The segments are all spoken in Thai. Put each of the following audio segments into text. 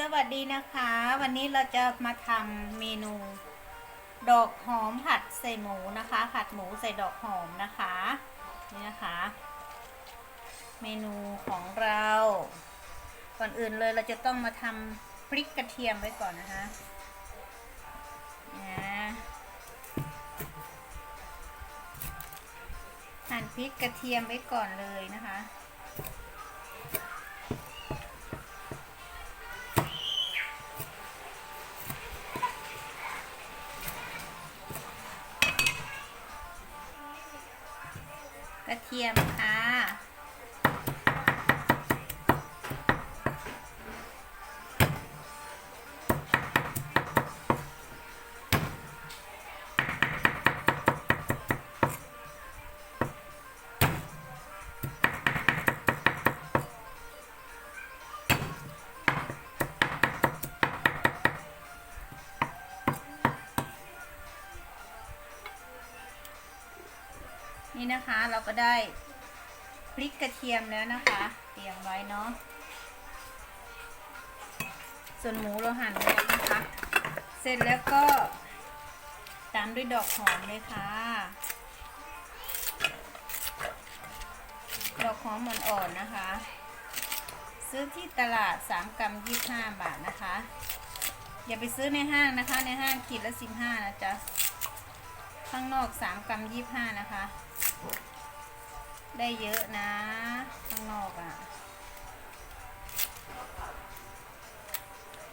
สวัสดีนะคะ วันนี้เราจะมาทำเมนู ดอกหอมผัดใส่หมูนะคะ ผัดหมูใส่ดอกหอมนะคะ นี่นะคะ เมนูของเรา ก่อนอื่นเลยเราจะต้องมาทำพริกกระเทียมไว้ก่อนนะคะนะหั่นพริกกระเทียมไว้ก่อนเลยนะคะ นี่นะคะ เราก็ได้พริกกระเทียมแล้วนะคะ เตรียมไว้เนาะส่วนหมูเราหั่นแล้วนะคะ เสร็จแล้วก็ตามด้วยดอกหอมเลยค่ะ ดอกหอมอ่อนๆนะคะ ซื้อที่ตลาด3กรัม25 บาทนะคะ อย่าไปซื้อในห้างนะคะ ในห้างขีดละ 15 นะจ๊ะ ข้างนอก3กรัม25 นะคะ ได้เยอะนะ ข้างนอกอะ่ะ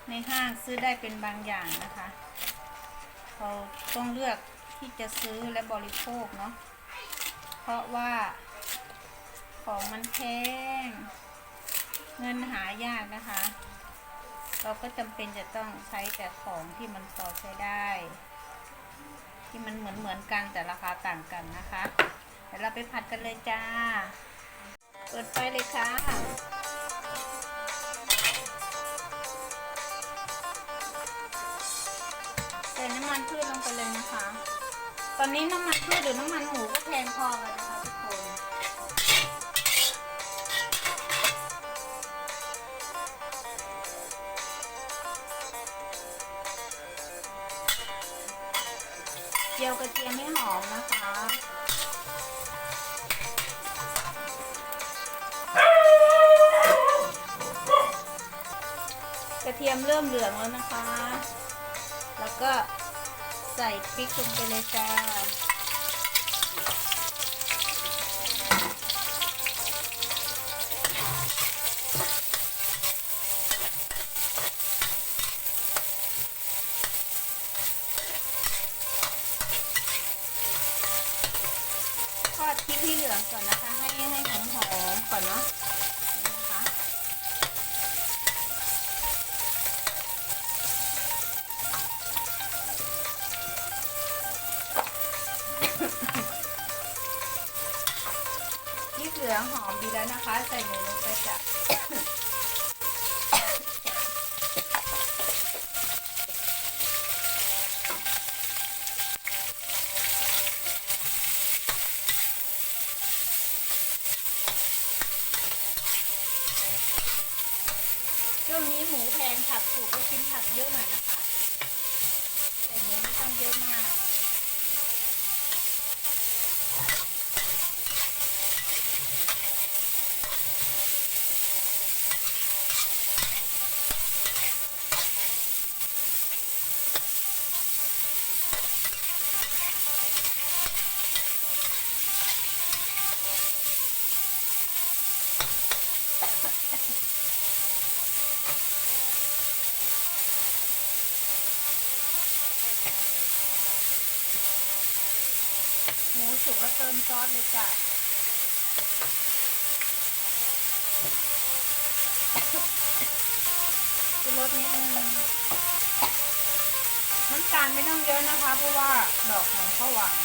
ในห้างซื้อได้เป็นบางอย่างนะคะ เราต้องเลือกที่จะซื้อและบริโภคเนาะ เพราะว่าของมันแพง เงินหายากนะคะ เราก็จำเป็นจะต้องใช้แต่ของที่มันพอใช้ได้ ที่มันเหมือนเหมือนกันแต่ราคาต่างกันนะคะ ดี๋ยวเราไปผัดกันเลยจ้า เปิดไฟเลยค่ะ ใส่น้ำมันพืชลงไปเลยนะคะ ตอนนี้น้ำมันพืชหรือน้ำมันหมูก็แพงพอกันนะคะทุกคนเจียวกระเทียมให้หอมนะคะ ระเทียมเริ่มเหลืองแล้วนะคะ แล้วก็ใส่พริกลงไปเลยจ้า ลืองหอมดีแล้วนะคะ ใส่หมูลงไปจ้ะช่วงนี้หมูแพงผักถูกก็กินผักเยอะหน่อยนะคะ แต่หมูไม่ต้องเยอะมาก เติมซอสเลยจ้ะจะลดนิดนึงน้ำตาลไม่ต้องเยอะนะคะ เพราะว่าดอกหอมเขาหวาน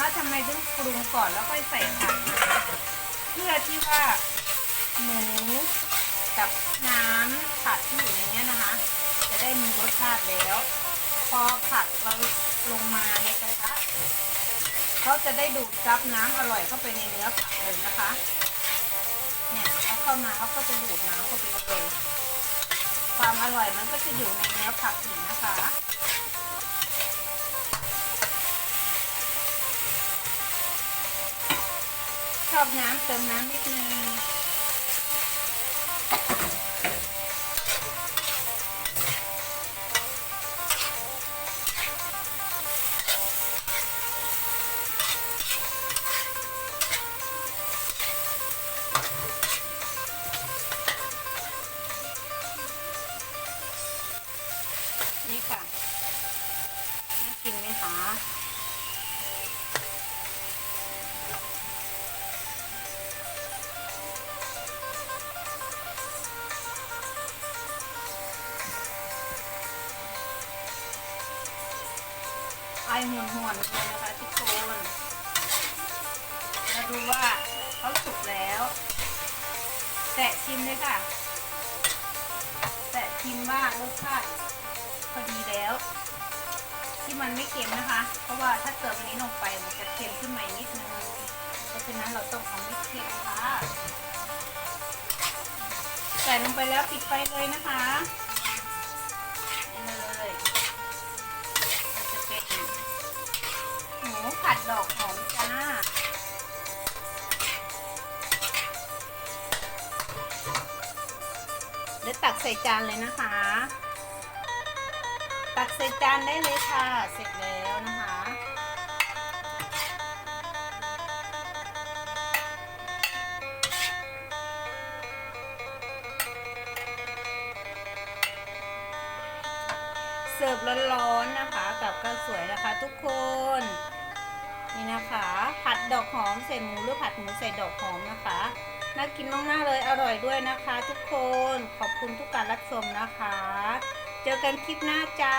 ว่าทำไมถึงปรุงก่อนแล้วค่อยใส่ผักนะคะเพื่อที่ว่าหมูกับน้ำผัดที่อยู่ในนี้นะคะ จะได้มีรสชาติแล้ว พอผัดเราลงมาในกระทะเขาจะได้ดูดซับน้ำอร่อยเข้าไปในเนื้อผักเลยนะคะเนี่ยเขาเข้ามาเขาก็จะดูดน้ำเข้าไปเลยความอร่อยมันก็จะอยู่ในเนื้อผักอีกนะคะ อบน้ำเติมน้ำนิดนึงนี่ค่ะน่ากินไหมคะ หวนหวนๆเลยนะคะทุกคนมาดูว่าเขาสุกแล้ว แตะชิมเลยค่ะ แตะชิมว่ารสชาติพอดีแล้ว ที่มันไม่เค็มนะคะ เพราะว่าถ้าเติมอันนี้ลงไปมันจะเค็มขึ้นมานิดนึงเพราะฉะนั้นเราต้องเอาไม่เค็มค่ะใส่ลงไปแล้วปิดไฟเลยนะคะ ดอกหอมจ้า เดี๋ยวตักใส่จานเลยนะคะ ตักใส่จานได้เลยค่ะ เสร็จแล้วนะคะเสิร์ฟร้อนๆนะคะ กับข้าวสวยนะคะทุกคน นี่นะคะ ผัดดอกหอมใส่หมูหรือผัดหมูใส่ดอกหอมนะคะน่ากินมากๆเลยอร่อยด้วยนะคะ ทุกคนขอบคุณทุกการรับชมนะคะ เจอกันคลิปหน้าจ้า